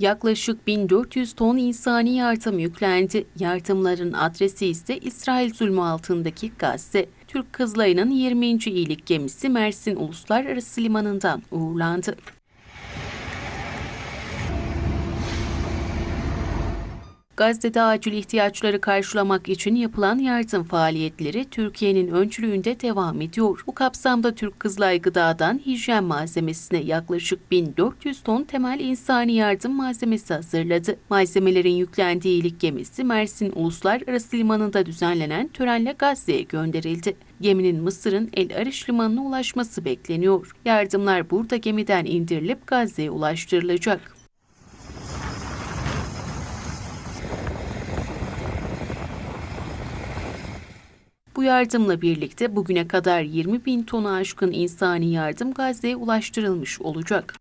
Yaklaşık 1400 ton insani yardım yüklendi. Yardımların adresi ise İsrail zulmü altındaki Gazze. Türk Kızılayı'nın 20. iyilik gemisi Mersin Uluslararası Limanı'ndan uğurlandı. Gazze'de acil ihtiyaçları karşılamak için yapılan yardım faaliyetleri Türkiye'nin öncülüğünde devam ediyor. Bu kapsamda Türk Kızılay Gıda'dan hijyen malzemesine yaklaşık 1400 ton temel insani yardım malzemesi hazırladı. Malzemelerin yüklendiği iyilik gemisi Mersin Uluslararası Limanı'nda düzenlenen törenle Gazze'ye gönderildi. Geminin Mısır'ın El Ariş limanına ulaşması bekleniyor. Yardımlar burada gemiden indirilip Gazze'ye ulaştırılacak. Bu yardımla birlikte bugüne kadar 20 bin tonu aşkın insani yardım Gazze'ye ulaştırılmış olacak.